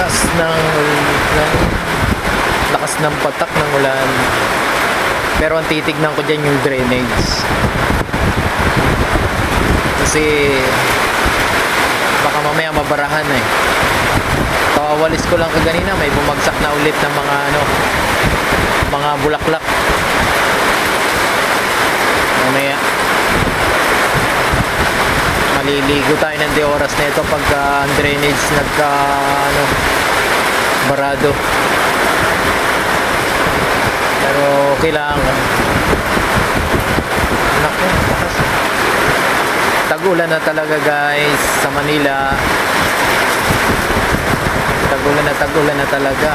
lakas ng, ng lakas ng patak ng ulan. Pero ang titignan ko dyan yung drainage. Kasi baka mamaya mabarahan eh. Kawawalis ko lang kaganina may bumagsak na ulit ng mga ano mga bulaklak. Mamaya maliligo tayo ng di oras na ito pagka ang drainage nagka ano barado. Pero okay lang. Naku. Tagulan na talaga guys sa Manila. Tagulan na tagulan na talaga.